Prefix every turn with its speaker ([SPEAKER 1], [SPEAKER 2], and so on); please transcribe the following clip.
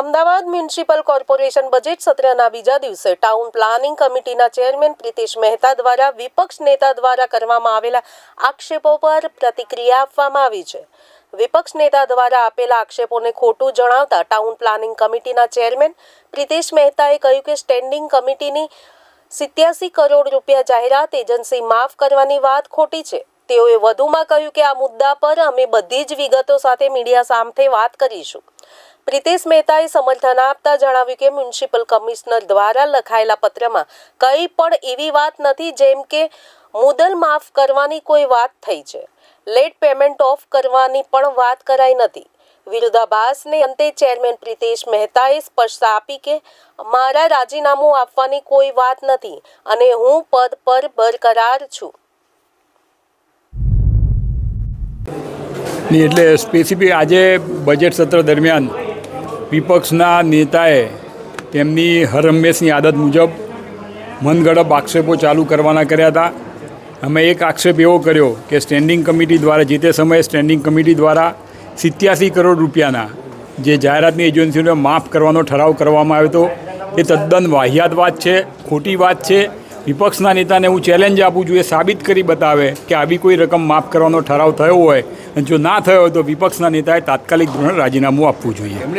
[SPEAKER 1] Ahmedabad municipal corporation budget સત્રના બીજા દિવસે ટાઉન પ્લાનિંગ કમિટીના ચેરમેન પ્રિતેશ મહેતા દ્વારા વિપક્ષ નેતા દ્વારા કરવામાં આવેલા આક્ષેપો પર પ્રતિક્રિયા આપવામાં આવી છે. વિપક્ષ નેતા દ્વારા આપેલા આક્ષેપોને ખોટું જણાવતા ટાઉન પ્લાનિંગ કમિટીના ચેરમેન પ્રિતેશ મહેતાએ કહ્યું કે સ્ટેન્ડિંગ કમિટીની સિત્યાસી કરોડ રૂપિયા જાહેરાત એજન્સી માફ કરવાની વાત ખોટી છે. તેઓએ વધુમાં કહ્યું કે આ મુદ્દા પર અમે બધી જ વિગતો સાથે મીડિયા સામે વાત કરીશું. પ્રિતેશ મહેતાએ સમર્થન આપતા જણાવ્યું કે મ્યુનિસિપલ કમિશનર દ્વારા લખાયેલા પત્રમાં કંઈ પણ એવી વાત નથી જેમ કે મુદલ માફ કરવાની કોઈ વાત થઈ છે. લેટ પેમેન્ટ ઓફ કરવાની પણ વાત કરાઈ નથી. વિરોધાભાસને અંતે ચેરમેન પ્રિતેશ મહેતાએ સ્પષ્ટતા આપી કે મારા રાજીનામું આપવાની કોઈ વાત નથી અને હું પદ પર બરકરાર છું.
[SPEAKER 2] એટલે સ્પેસિફિક આજે બજેટ સત્ર દરમિયાન વિપક્ષના નેતાએ તેમની હર હંમેશની આદત મુજબ મનગડપ આક્ષેપો ચાલુ કરવાના કર્યા હતા. અમે એક આક્ષેપ એવો કર્યો કે સ્ટેન્ડિંગ કમિટી દ્વારા જે તે સમયે સ્ટેન્ડિંગ કમિટી દ્વારા સિત્યાસી કરોડ રૂપિયાના જે જાહેરાતની એજન્સીઓને માફ કરવાનો ઠરાવ કરવામાં આવ્યો હતો, એ તદ્દન વાહિયાત વાત છે, ખોટી વાત છે. વિપક્ષના નેતાને હું ચેલેન્જ આપું છું, એ સાબિત કરી બતાવે કે આવી કોઈ રકમ માફ કરવાનો ઠરાવ થયો હોય. અને જો ના થયો હોય તો વિપક્ષના નેતાએ તાત્કાલિક ધોરણે રાજીનામું આપવું જોઈએ.